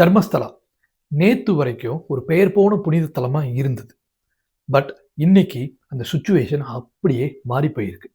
தர்மஸ்தலா. நேத்து வரைக்கும் ஒரு பெயர் போன புனித தலமாக இருந்தது. பட் இன்னைக்கு அந்த சுச்சுவேஷன் அப்படியே மாறி போயிருக்கு.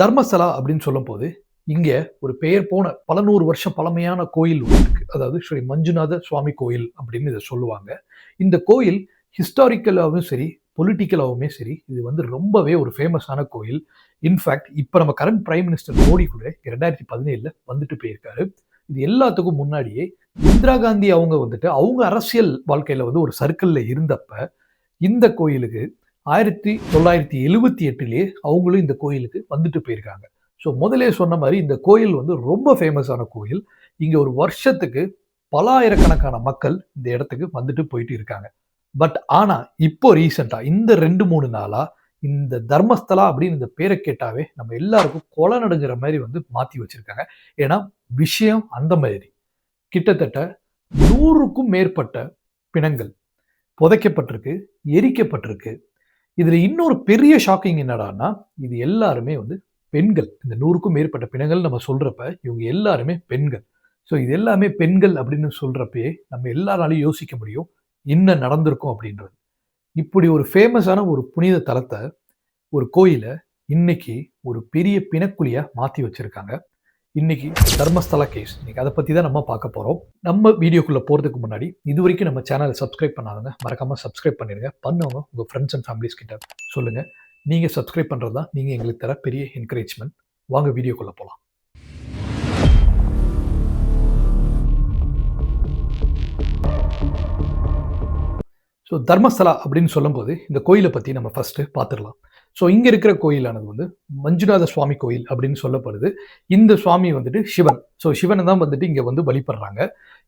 தர்மஸ்தலா அப்படின்னு சொல்லும்போது இங்கே ஒரு பெயர் போன பல நூறு வருஷம் பழமையான கோயில் ஒன்று இருக்கு. அதாவது ஸ்ரீ மஞ்சுநாத சுவாமி கோயில் அப்படின்னு இதை சொல்லுவாங்க. இந்த கோயில் ஹிஸ்டாரிக்கலாகவும் சரி பொலிட்டிக்கலாகவுமே சரி இது வந்து ரொம்பவே ஒரு ஃபேமஸான கோயில். இன்ஃபேக்ட் இப்போ நம்ம கரண்ட் பிரைம் மினிஸ்டர் மோடி கூட ரெண்டாயிரத்தி பதினேழில் வந்துட்டு போயிருக்காரு. இது எல்லாத்துக்கும் முன்னாடியே இந்திரா காந்தி அவங்க வந்துட்டு அவங்க அரசியல் வாழ்க்கையில் வந்து ஒரு சர்க்கிளில் இருந்தப்ப இந்த கோயிலுக்கு ஆயிரத்தி தொள்ளாயிரத்தி எழுவத்தி எட்டுலேயே அவங்களும் இந்த கோயிலுக்கு வந்துட்டு போயிருக்காங்க. ஸோ முதலே சொன்ன மாதிரி இந்த கோயில் வந்து ரொம்ப ஃபேமஸான கோயில். இங்கே ஒரு வருஷத்துக்கு பல ஆயிரக்கணக்கான மக்கள் இந்த இடத்துக்கு வந்துட்டு போயிட்டு இருக்காங்க. பட் ஆனால் இப்போ ரீசெண்டாக இந்த ரெண்டு மூணு நாளாக இந்த தர்மஸ்தலா அப்படின்னு இந்த பேரை கேட்டாவே நம்ம எல்லாருக்கும் கொலை நடுங்கிற மாதிரி வந்து மாற்றி வச்சுருக்காங்க. ஏன்னா விஷயம் அந்த மாதிரி. கிட்டத்தட்ட நூறுக்கும் மேற்பட்ட பிணங்கள் புதைக்கப்பட்டிருக்கு எரிக்கப்பட்டிருக்கு. இதில் இன்னொரு பெரிய ஷாக்கிங் என்னடான்னா இது எல்லாருமே வந்து பெண்கள். இந்த நூறுக்கும் மேற்பட்ட பிணங்கள் நம்ம சொல்கிறப்ப இவங்க எல்லாருமே பெண்கள். ஸோ இது எல்லாமே பெண்கள் அப்படின்னு சொல்கிறப்பயே நம்ம எல்லாராலையும் யோசிக்க முடியும் என்ன நடந்திருக்கும் அப்படின்றது. இப்படி ஒரு ஃபேமஸான ஒரு புனித தலத்தை ஒரு கோயிலை இன்னைக்கு ஒரு பெரிய பிணக்குழியாக மாற்றி வச்சிருக்காங்க. இன்னைக்கு தர்மஸ்தலா கேஸ் இன்னைக்கு அதை பற்றி தான் நம்ம பார்க்க போகிறோம் நம்ம வீடியோக்குள்ளே போகிறதுக்கு முன்னாடி இது வரைக்கும் நம்ம சேனலை சப்ஸ்கிரைப் பண்ணாதவங்க மறக்காமல் சப்ஸ்கிரைப் பண்ணிடுங்க. பண்ணவங்க உங்கள் ஃப்ரெண்ட்ஸ் அண்ட் ஃபேமிலிஸ் கிட்ட சொல்லுங்கள் நீங்கள் சப்ஸ்கிரைப் பண்ணுறது தான் நீங்கள் எங்களுக்கு தர பெரிய என்கரேஜ்மெண்ட் வாங்க வீடியோக்குள்ளே போகலாம் ஸோ தர்மஸ்தலா அப்படின்னு சொல்லும்போது இந்த கோயிலை பற்றி நம்ம ஃபஸ்ட்டு பார்த்துடலாம். ஸோ இங்கே இருக்கிற கோயிலானது வந்து மஞ்சுநாத சுவாமி கோயில் அப்படின்னு சொல்லப்படுது. இந்த சுவாமி வந்துட்டு சிவன். ஸோ சிவனை தான் வந்துட்டு இங்கே வந்து வழிபடுறாங்க.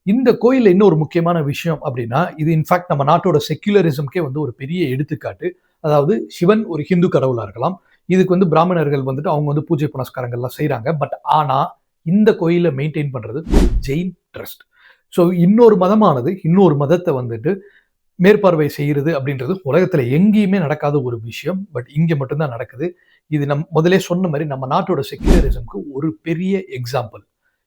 இந்த கோயிலில் இன்னும் ஒரு முக்கியமான விஷயம் அப்படின்னா இது இன்ஃபேக்ட் நம்ம நாட்டோட செக்யுலரிசம்க்கே வந்து ஒரு பெரிய எடுத்துக்காட்டு. அதாவது சிவன் ஒரு ஹிந்து கடவுளாக இருக்கலாம். இதுக்கு வந்து பிராமணர்கள் வந்துட்டு அவங்க வந்து பூஜை புனஸ்காரங்கள்லாம் செய்கிறாங்க பட் ஆனால் இந்த கோயிலை மெயின்டைன் பண்ணுறது ஜெயின் ட்ரஸ்ட். ஸோ இன்னொரு மதமானது இன்னொரு மதத்தை வந்துட்டு மேற்பார்வை செய்கிறது அப்படின்றது உலகத்தில் எங்கேயுமே நடக்காத ஒரு விஷயம். பட் இங்கே மட்டும்தான் நடக்குது. இது நம் முதலே சொன்ன மாதிரி நம்ம நாட்டோட செக்யூலரிசம்க்கு ஒரு பெரிய எக்ஸாம்பிள்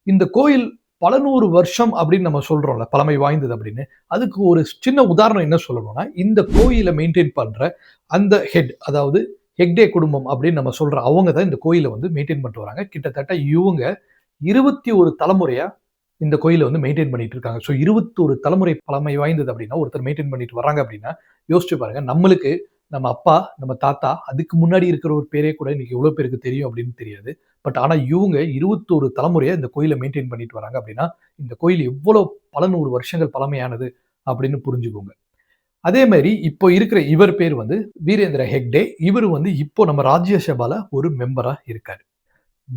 இந்த கோயில் பல நூறு வருஷம் அப்படின்னு நம்ம சொல்கிறோம்ல பழமை வாய்ந்தது அப்படின்னு. அதுக்கு ஒரு சின்ன உதாரணம் என்ன சொல்லணும்னா இந்த கோயிலை மெயின்டைன் பண்ணுற அந்த ஹெட் அதாவது ஹெக்டே குடும்பம் அப்படின்னு நம்ம சொல்கிற அவங்க தான் இந்த கோயிலை வந்து மெயின்டைன் பண்ணிட்டு வராங்க. கிட்டத்தட்ட இவங்க இருபத்தி ஒரு தலைமுறையாக இந்த கோயிலை வந்து மெயின்டைன் பண்ணிட்டு இருக்காங்க. ஸோ இருபத்தொரு தலைமுறை பழமை வாய்ந்தது அப்படின்னா ஒருத்தர் மெயின்டைன் பண்ணிட்டு வராங்க அப்படின்னா யோசிச்சு பாருங்க நம்மளுக்கு நம்ம அப்பா நம்ம தாத்தா அதுக்கு முன்னாடி இருக்கிற ஒரு பேரே கூட இன்னைக்கு எவ்வளோ பேருக்கு தெரியும் அப்படின்னு தெரியாது. பட் ஆனால் இவங்க இருபத்தோரு தலைமுறையை இந்த கோயிலை மெயின்டைன் பண்ணிட்டு வராங்க அப்படின்னா இந்த கோயில் எவ்வளோ பல நூறு வருஷங்கள் பழமையானது அப்படின்னு புரிஞ்சுக்கோங்க. அதே மாதிரி இப்போ இருக்கிற இவர் பேர் வந்து வீரேந்திர ஹெக்டே. இவர் வந்து இப்போ நம்ம ராஜ்யசபால ஒரு மெம்பராக இருக்காரு.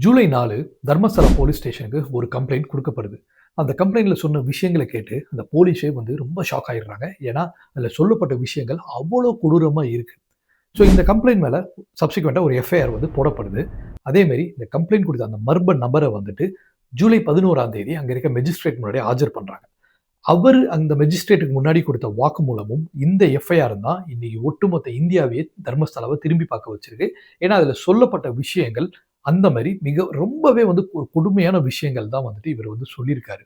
ஜூலை நாலு தர்மஸ்தலா போலீஸ் ஸ்டேஷனுக்கு ஒரு கம்ப்ளைண்ட் கொடுக்கப்படுது. அந்த கம்ப்ளைண்ட்ல சொன்ன விஷயங்களை கேட்டு அந்த போலீஸே வந்து ரொம்ப ஷாக் ஆயிடுறாங்க. ஏன்னா அதில் சொல்லப்பட்ட விஷயங்கள் அவ்வளோ கொடூரமாக இருக்கு. ஸோ இந்த கம்ப்ளைண்ட் மேலே சப்சிக்வெண்ட்டாக ஒரு எஃப்ஐஆர் வந்து போடப்படுது. அதேமாரி இந்த கம்ப்ளைண்ட் கொடுத்த அந்த மர்ம நபரை வந்துட்டு ஜூலை பதினோராம் தேதி அங்கே இருக்க மெஜிஸ்ட்ரேட் முன்னாடி ஆஜர் பண்ணுறாங்க அவர் அந்த மெஜிஸ்ட்ரேட்டுக்கு முன்னாடி கொடுத்த வாக்குமூலமும் இந்த எஃப்ஐஆர் தான் இன்னைக்கு ஒட்டுமொத்த இந்தியாவையே தர்மஸ்தலாவை திரும்பி பார்க்க வச்சிருக்கு. ஏன்னா அதில் சொல்லப்பட்ட விஷயங்கள் அந்த மாதிரி மிக ரொம்பவே வந்து ஒரு கொடுமையான விஷயங்கள் தான் வந்துட்டு இவர் வந்து சொல்லியிருக்காரு.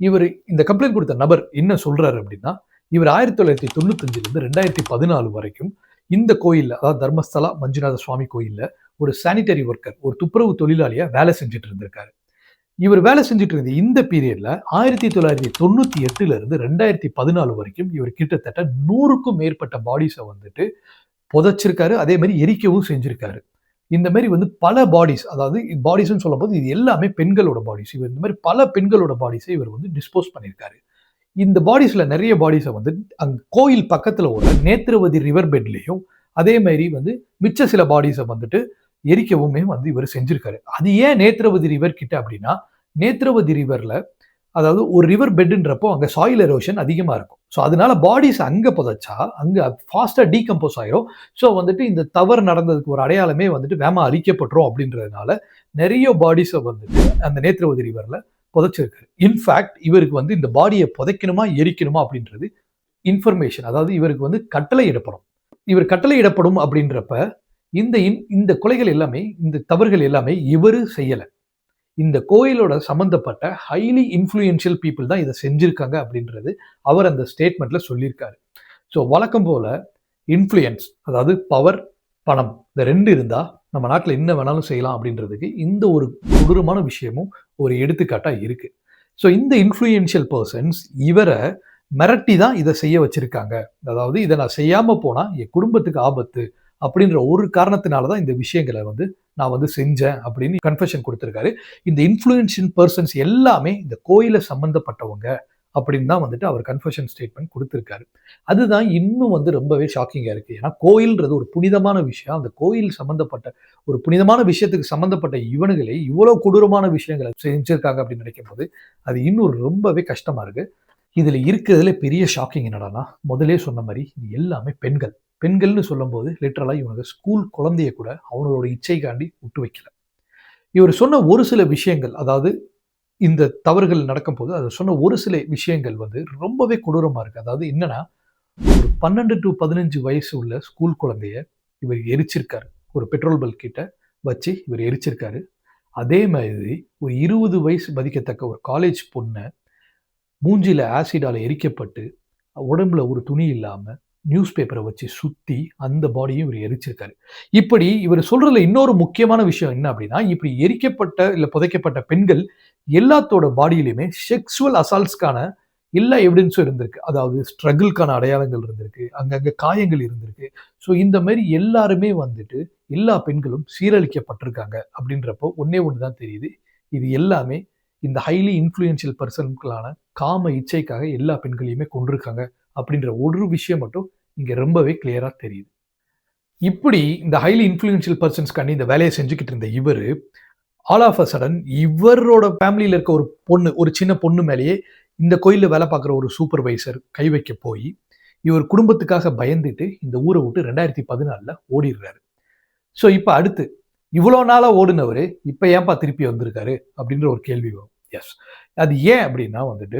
இவர் இந்த கம்ப்ளைண்ட் கொடுத்த நபர் என்ன சொல்றாரு அப்படின்னா இவர் ஆயிரத்தி தொள்ளாயிரத்தி தொண்ணூத்தஞ்சிலிருந்து ரெண்டாயிரத்தி பதினாலு வரைக்கும் இந்த கோயில்ல அதாவது தர்மஸ்தலா மஞ்சுநாத சுவாமி கோயில்ல ஒரு சானிட்டரி ஒர்க்கர் ஒரு துப்புரவு தொழிலாளியா வேலை செஞ்சுட்டு இருந்திருக்காரு. இவர் வேலை செஞ்சுட்டு இருந்த இந்த பீரியட்ல ஆயிரத்தி தொள்ளாயிரத்தி தொண்ணூத்தி எட்டுல இருந்து ரெண்டாயிரத்தி பதினாலு வரைக்கும் இவர் கிட்டத்தட்ட நூறுக்கும் மேற்பட்ட பாடிஸை வந்துட்டு புதைச்சிருக்காரு அதே மாதிரி எரிக்கவும் செஞ்சிருக்காரு. இந்த மாதிரி வந்து பல பாடிஸ் அதாவது பாடிஸ்ன்னு சொல்லும் போது இது எல்லாமே பெண்களோட பாடிஸ் இவர் இந்த மாதிரி பல பெண்களோட பாடிஸை இவர் வந்து டிஸ்போஸ் பண்ணியிருக்காரு. இந்த பாடிஸில் நிறைய பாடிஸை வந்து அங்கே கோயில் பக்கத்தில் ஒரு நேத்திரவதி ரிவர் பெட்லேயும் அதே மாதிரி வந்து மிச்ச சில பாடிஸை வந்துட்டு எரிக்கவுமே வந்து இவர் செஞ்சிருக்காரு. அது ஏன் நேத்திரவதி ரிவர் கிட்ட அப்படின்னா நேத்திரவதி ரிவரில் அதாவது ஒரு ரிவர் பெட்டுன்றப்போ அங்கே சாயில் எரோஷன் அதிகமாக இருக்கும். ஸோ அதனால பாடிஸ் அங்கே புதைச்சா அங்கே ஃபாஸ்ட்டாக டீகம்போஸ் ஆயிரும். ஸோ வந்துட்டு இந்த தவறு நடந்ததுக்கு ஒரு அடையாளமே வந்துட்டு வேமா அழிக்கப்பட்டுரும் அப்படின்றதுனால நிறைய பாடிஸை வந்துட்டு அந்த நேத்திரவதி ரிவரில் புதைச்சிருக்காரு. இன்ஃபேக்ட் இவருக்கு வந்து இந்த பாடியை புதைக்கணுமா எரிக்கணுமா அப்படின்றது இன்ஃபர்மேஷன் அதாவது இவருக்கு வந்து கட்டளை இடப்படும். இவர் கட்டளை இடப்படும் அப்படின்றப்ப இந்த இந்த கொலைகள் எல்லாமே இந்த தவறுகள் எல்லாமே இவர் செய்யலை. இந்த கோயிலோட சம்மந்தப்பட்ட ஹைலி இன்ஃப்ளூயன்ஷியல் பீப்புள் தான் இதை செஞ்சுருக்காங்க அப்படின்றது அவர் அந்த ஸ்டேட்மெண்ட்டில் சொல்லியிருக்காரு. ஸோ வழக்கம் போல இன்ஃப்ளூயன்ஸ் அதாவது பவர் பணம் இந்த ரெண்டு இருந்தால் நம்ம நாட்டில் என்ன வேணாலும் செய்யலாம் அப்படின்றதுக்கு இந்த ஒரு கொடூரமான விஷயமும் ஒரு எடுத்துக்காட்டாக இருக்குது ஸோ இந்த இன்ஃப்ளூயன்ஷியல் பர்சன்ஸ் இவரை மிரட்டி தான் இதை செய்ய வச்சுருக்காங்க. அதாவது இதை நான் செய்யாமல் போனால் என் குடும்பத்துக்கு ஆபத்து அப்படின்ற ஒரு காரணத்தினால தான் இந்த விஷயங்களை வந்து நான் வந்து செஞ்சேன் அப்படின்னு கன்ஃபெஷன் கொடுத்துருக்காரு. இந்த இன்ஃப்ளூயன்ஷியல் பர்சன்ஸ் எல்லாமே இந்த கோயிலை சம்மந்தப்பட்டவங்க அப்படின்னு தான் வந்துட்டு அவர் கன்ஃபெஷன் ஸ்டேட்மெண்ட் கொடுத்துருக்காரு. அதுதான் இன்னும் வந்து ரொம்பவே ஷாக்கிங்காக இருக்குது ஏன்னா கோயில்ன்றது ஒரு புனிதமான விஷயம். அந்த கோயில் சம்மந்தப்பட்ட ஒரு புனிதமான விஷயத்துக்கு சம்மந்தப்பட்ட இவனுகளே இவ்வளோ கொடூரமான விஷயங்களை செஞ்சுருக்காங்க அப்படின்னு நினைக்கும் போது அது இன்னும் ரொம்பவே கஷ்டமாக இருக்குது இதில் இருக்கிறதுல பெரிய ஷாக்கிங் என்னடானா முதலே சொன்ன மாதிரி இது எல்லாமே பெண்கள். பெண்கள்னு சொல்லும்போது லிட்டரலாக இவனுக்கு ஸ்கூல் குழந்தைய கூட அவனோட இச்சைக்காண்டி விட்டு வைக்கல. இவர் சொன்ன ஒரு சில விஷயங்கள் அதாவது இந்த தவறுகள் நடக்கும்போது அதை சொன்ன ஒரு சில விஷயங்கள் வந்து ரொம்பவே கொடூரமாக இருக்குது அதாவது என்னன்னா ஒரு பன்னெண்டு டு பதினஞ்சு வயசு உள்ள ஸ்கூல் குழந்தைய இவர் எரிச்சிருக்காரு. ஒரு பெட்ரோல் பல்க் கிட்ட வச்சு இவர் எரிச்சிருக்காரு. அதே மாதிரி ஒரு இருபது வயசு மதிக்கத்தக்க ஒரு காலேஜ் பொண்ணை மூஞ்சியில் ஆசிடால எரிக்கப்பட்டு உடம்புல ஒரு துணி இல்லாமல் நியூஸ் பேப்பரை வச்சு சுற்றி அந்த பாடியும் இவர் எரிச்சிருக்காரு. இப்படி இவர் சொல்றதுல இன்னொரு முக்கியமான விஷயம் என்ன அப்படின்னா இப்படி எரிக்கப்பட்ட இல்லை புதைக்கப்பட்ட பெண்கள் எல்லாத்தோட பாடியிலையுமே செக்ஸுவல் அசால்ட்ஸ்க்கான எல்லா எவிடன்ஸும் இருந்திருக்கு. அதாவது ஸ்ட்ரகிள்கான அடையாளங்கள் இருந்திருக்கு அங்கங்கே காயங்கள் இருந்திருக்கு. ஸோ இந்த மாதிரி எல்லாருமே வந்துட்டு எல்லா பெண்களும் சீரழிக்கப்பட்டிருக்காங்க அப்படின்றப்போ ஒன்னே ஒன்று தான் தெரியுது. இது எல்லாமே இந்த ஹைலி இன்ஃப்ளூயன்ஷியல் பர்சன்களான காம இச்சைக்காக எல்லா பெண்களையுமே கொண்டிருக்காங்க அப்படின்ற ஒரு விஷயம் மட்டும் இங்கே ரொம்பவே கிளியராக தெரியுது. இப்படி இந்த ஹைலி இன்ஃப்ளூயன்ஷியல் பர்சன்ஸ்க்காண்டி இந்த வேலையை செஞ்சுக்கிட்டு இருந்த இவர் ஆல் ஆஃப் அ சடன் இவரோட ஃபேமிலியில் இருக்க ஒரு பொண்ணு ஒரு சின்ன பொண்ணு மேலேயே இந்த கோயிலில் வேலை பார்க்குற ஒரு சூப்பர்வைசர் கை வைக்க போய் இவர் குடும்பத்துக்காக பயந்துட்டு இந்த ஊரை விட்டு ரெண்டாயிரத்தி பதினாலில் ஓடிடுறாரு. ஸோ இப்போ அடுத்து இவ்வளோ நாளாக ஓடினவர் இப்போ ஏன்பா திருப்பி வந்திருக்காரு? அப்படின்ற ஒரு கேள்வி வரும். எஸ் அது ஏன் அப்படின்னா வந்துட்டு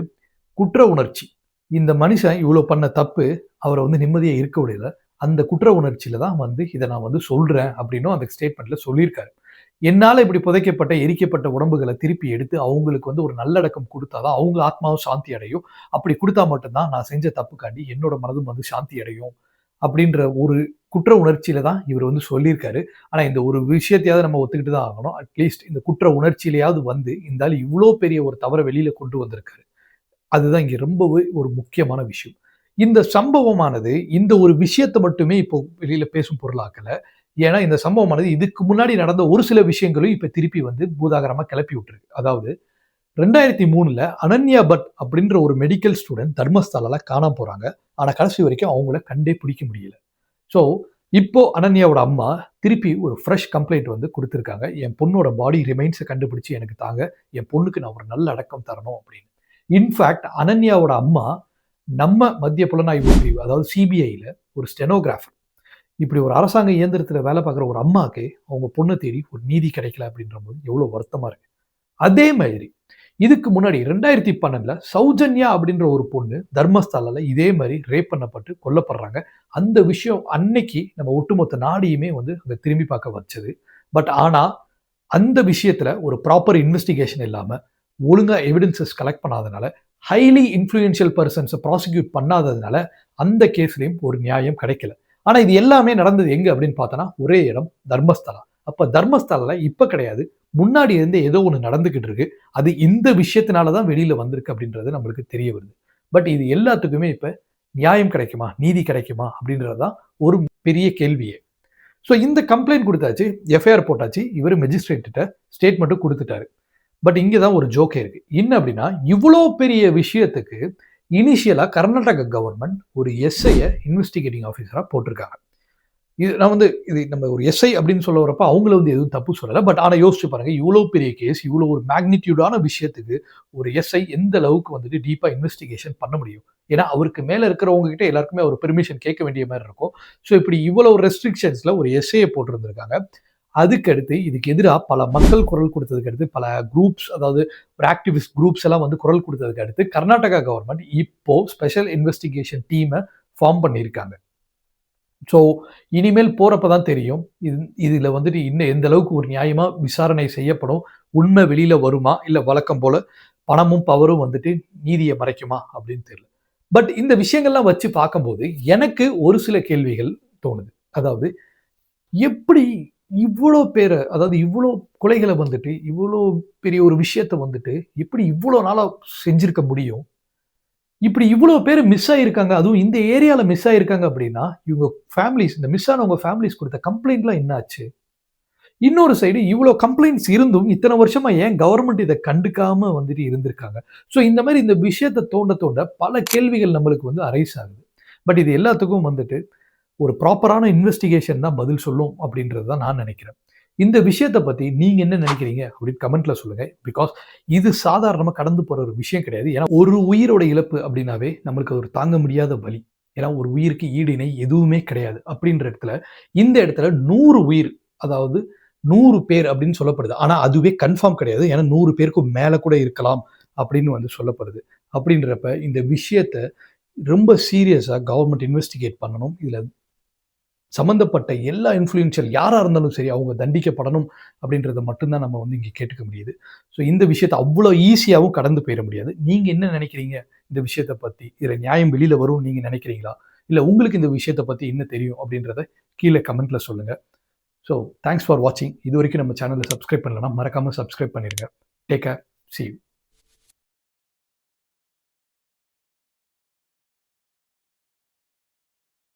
குற்ற உணர்ச்சி. இந்த மனுஷன் இவ்வளோ பண்ண தப்பு அவரை வந்து நிம்மதியாக இருக்க முடியல அந்த குற்ற உணர்ச்சியில தான் வந்து இதை நான் வந்து சொல்றேன் அப்படின்னும் அந்த ஸ்டேட்மெண்ட்ல சொல்லியிருக்காரு. என்னால் இப்படி புதைக்கப்பட்ட எரிக்கப்பட்ட உடம்புகளை திருப்பி எடுத்து அவங்களுக்கு வந்து ஒரு நல்லடக்கம் கொடுத்தாதான் அவங்க ஆத்மாவும் சாந்தி அடையும். அப்படி கொடுத்தா மட்டும்தான் நான் செஞ்ச தப்புக்காண்டி என்னோட மனதும் வந்து சாந்தி அடையும். அப்படின்ற ஒரு குற்ற உணர்ச்சியில தான் இவர் வந்து சொல்லியிருக்காரு. ஆனால் இந்த ஒரு விஷயத்தையாவது நம்ம ஒத்துக்கிட்டு தான் ஆகணும் அட்லீஸ்ட் இந்த குற்ற உணர்ச்சியிலையாவது வந்து இந்த இவ்வளோ பெரிய ஒரு தவறை வெளியில கொண்டு வந்திருக்காரு. அதுதான் இங்கே ரொம்பவே ஒரு முக்கியமான விஷயம். இந்த சம்பவமானது இந்த ஒரு விஷயத்தை மட்டுமே இப்போ வெளியில் பேசும் பொருளாக்கலை. ஏன்னா இந்த சம்பவமானது இதுக்கு முன்னாடி நடந்த ஒரு சில விஷயங்களும் இப்போ திருப்பி வந்து பூதாகரமாக கிளப்பி விட்டுருக்கு. அதாவது ரெண்டாயிரத்தி மூணுல அனன்யா பட் அப்படின்ற ஒரு மெடிக்கல் ஸ்டூடெண்ட் தர்மஸ்தலால காணாம போகிறாங்க ஆனால் கடைசி வரைக்கும் அவங்கள கண்டே பிடிக்க முடியல. ஸோ இப்போ அனன்யாவோட அம்மா திருப்பி ஒரு ஃப்ரெஷ் கம்ப்ளைண்ட் வந்து கொடுத்துருக்காங்க. என் பொண்ணோட பாடி ரிமைன்ஸை கண்டுபிடிச்சு எனக்கு தாங்க. என் பொண்ணுக்கு நான் ஒரு நல்ல அடக்கம் தரணும் அப்படின்னு. இன்ஃபேக்ட் அனன்யாவோட அம்மா நம்ம மத்திய புலனாய்வு பிரிவு அதாவது சிபிஐயில் ஒரு ஸ்டெனோகிராஃபர் இப்படி ஒரு அரசாங்க இயந்திரத்தில் வேலை பார்க்குற ஒரு அம்மாவுக்கு அவங்க பொண்ணை தேடி ஒரு நீதி கிடைக்கல அப்படின்ற போது எவ்வளோ வருத்தமாக இருக்குது அதே மாதிரி இதுக்கு முன்னாடி ரெண்டாயிரத்தி பன்னெண்டில் சௌஜன்யா அப்படின்ற ஒரு பொண்ணு தர்மஸ்தலால இதே மாதிரி ரேப் பண்ணப்பட்டு கொல்லப்படுறாங்க. அந்த விஷயம் அன்னைக்கு நம்ம ஒட்டுமொத்த நாடியுமே வந்து அங்கே திரும்பி பார்க்க வச்சது. பட் ஆனால் அந்த விஷயத்தில் ஒரு ப்ராப்பர் இன்வெஸ்டிகேஷன் இல்லாமல் ஒழுங்காக எவிடன்சஸ் கலெக்ட் பண்ணாதனால ஹைலி இன்ஃப்ளூயன்ஷியல் பர்சன்ஸை ப்ராசிக்யூட் பண்ணாததுனால அந்த கேஸ்லேயும் ஒரு நியாயம் கிடைக்கல. ஆனால் இது எல்லாமே நடந்தது எங்கே அப்படின்னு பார்த்தோன்னா ஒரே இடம் தர்மஸ்தலா அப்போ தர்மஸ்தலில் இப்போ கிடையாது. முன்னாடி இருந்து ஏதோ ஒன்று நடந்துக்கிட்டு இருக்கு. அது இந்த விஷயத்தினால தான் வெளியில் வந்திருக்கு அப்படின்றது நம்மளுக்கு தெரிய வருது. பட் இது எல்லாத்துக்குமே இப்போ நியாயம் கிடைக்குமா? நீதி கிடைக்குமா? அப்படின்றது தான் ஒரு பெரிய கேள்வியே. ஸோ இந்த கம்ப்ளைண்ட் கொடுத்தாச்சு எஃப்ஐஆர் போட்டாச்சு. இவர் மெஜிஸ்ட்ரேட்டிட்ட ஸ்டேட்மெண்ட்டும் கொடுத்துட்டாரு. பட் இங்கே தான் ஒரு ஜோக்கே இருக்கு. என்ன அப்படின்னா இவ்வளோ பெரிய விஷயத்துக்கு இனிஷியலாக கர்நாடக கவர்மெண்ட் ஒரு எஸ்ஐயை இன்வெஸ்டிகேட்டிங் ஆஃபீஸராக போட்டிருக்காங்க. இது நான் வந்து இது நம்ம ஒரு எஸ்ஐ அப்படின்னு சொல்ல வரப்ப அவங்கள வந்து எதுவும் தப்பு சொல்லலை. பட் ஆனால் யோசிச்சு பாருங்க இவ்வளோ பெரிய கேஸ் இவ்வளோ ஒரு மேக்னிடியூடான விஷயத்துக்கு ஒரு எஸ்ஐ எந்த அளவுக்கு வந்துட்டு டீப்பாக இன்வெஸ்டிகேஷன் பண்ண முடியும்? ஏன்னா அவருக்கு மேலே இருக்கிறவங்க கிட்ட எல்லாருக்குமே ஒரு பெர்மிஷன் கேட்க வேண்டிய மாதிரி இருக்கும். ஸோ இப்படி இவ்வளோ ரெஸ்ட்ரிக்ஷன்ஸில் ஒரு எஸ்ஐயை போட்டிருந்திருக்காங்க. அதுக்கடுத்து இதுக்கு எதிராக பல மக்கள் குரல் கொடுத்ததுக்கு அடுத்து பல குரூப்ஸ் அதாவது ஒரு ஆக்டிவிஸ்ட் குரூப்ஸ் எல்லாம் வந்து குரல் கொடுத்ததுக்கு அடுத்து கர்நாடகா கவர்மெண்ட் இப்போ ஸ்பெஷல் இன்வெஸ்டிகேஷன் டீமை ஃபார்ம் பண்ணியிருக்காங்க. ஸோ இனிமேல் போகிறப்ப தான் தெரியும். இது இதில் வந்துட்டு இன்னும் எந்த அளவுக்கு ஒரு நியாயமாக விசாரணை செய்யப்படும் உண்மை வெளியில் வருமா இல்லை வழக்கம் போல் பணமும் பவரும் வந்துட்டு நீதியை மறைக்குமா அப்படின்னு தெரியல. பட் இந்த விஷயங்கள்லாம் வச்சு பார்க்கும்போது எனக்கு ஒரு சில கேள்விகள் தோணுது. அதாவது எப்படி இவ்வளோ பேரை அதாவது இவ்வளோ கொலைகளை வந்துட்டு இவ்வளோ பெரிய ஒரு விஷயத்த வந்துட்டு எப்படி இவ்வளோ நாளாக செஞ்சிருக்க முடியும்? இப்படி இவ்வளோ பேர் மிஸ் ஆகியிருக்காங்க அதுவும் இந்த ஏரியாவில் மிஸ் ஆகியிருக்காங்க அப்படின்னா இவங்க ஃபேமிலிஸ் இந்த மிஸ் ஆனவங்க ஃபேமிலிஸ் கொடுத்த கம்ப்ளைண்ட்லாம் என்னாச்சு? இன்னொரு சைடு இவ்வளோ கம்ப்ளைண்ட்ஸ் இருந்தும் இத்தனை வருஷமா ஏன் கவர்மெண்ட் இதை கண்டுக்காம வந்துட்டு இருந்திருக்காங்க? ஸோ இந்த மாதிரி இந்த விஷயத்தை தோண்ட தோண்ட பல கேள்விகள் நம்மளுக்கு வந்து அரைஸ் ஆகுது. பட் இது எல்லாத்துக்கும் வந்துட்டு ஒரு ப்ராப்பரான இன்வெஸ்டிகேஷன் தான் பதில் சொல்லும் அப்படின்றது தான் நான் நினைக்கிறேன். இந்த விஷயத்தை பற்றி நீங்கள் என்ன நினைக்கிறீங்க அப்படின்னு கமெண்ட்டில் சொல்லுங்கள் பிகாஸ் இது சாதாரணமாக கடந்து போகிற ஒரு விஷயம் கிடையாது. ஏன்னா ஒரு உயிரோட இழப்பு அப்படின்னாவே நம்மளுக்கு ஒரு தாங்க முடியாத வலி. ஏன்னா ஒரு உயிருக்கு ஈடிணை எதுவுமே கிடையாது. அப்படின்ற இடத்துல இந்த இடத்துல நூறு உயிர் அதாவது நூறு பேர் அப்படின்னு சொல்லப்படுது. ஆனால் அதுவே கன்ஃபார்ம் கிடையாது. ஏன்னா நூறு பேருக்கு மேலே கூட இருக்கலாம் அப்படின்னு வந்து சொல்லப்படுது. அப்படின்றப்ப இந்த விஷயத்த ரொம்ப சீரியஸாக கவர்மெண்ட் இன்வெஸ்டிகேட் பண்ணணும். இதில் சம்மந்தப்பட்ட எல்லா இன்ஃப்ளூயன்ஷியல் யாராக இருந்தாலும் சரி அவங்க தண்டிக்கப்படணும் அப்படின்றத மட்டும்தான் நம்ம வந்து இங்கே கேட்டுக்க முடியுது. ஸோ இந்த விஷயத்தை அவ்வளோ ஈஸியாகவும் கடந்து போயிட முடியாது. நீங்கள் என்ன நினைக்கிறீங்க? இந்த விஷயத்தை பற்றி இதில் நியாயம் வெளியில் வரும் நீங்கள் நினைக்கிறீங்களா? இல்லை உங்களுக்கு இந்த விஷயத்தை பற்றி என்ன தெரியும் அப்படின்றத கீழே கமெண்ட்டில் சொல்லுங்கள் ஸோ தேங்க்ஸ் ஃபார் வாட்சிங் இது வரைக்கும் நம்ம சேனலில் சப்ஸ்கிரைப் பண்ணலன்னா மறக்காமல் சப்ஸ்கிரைப் பண்ணிடுங்க டேக் கேர் சி யூ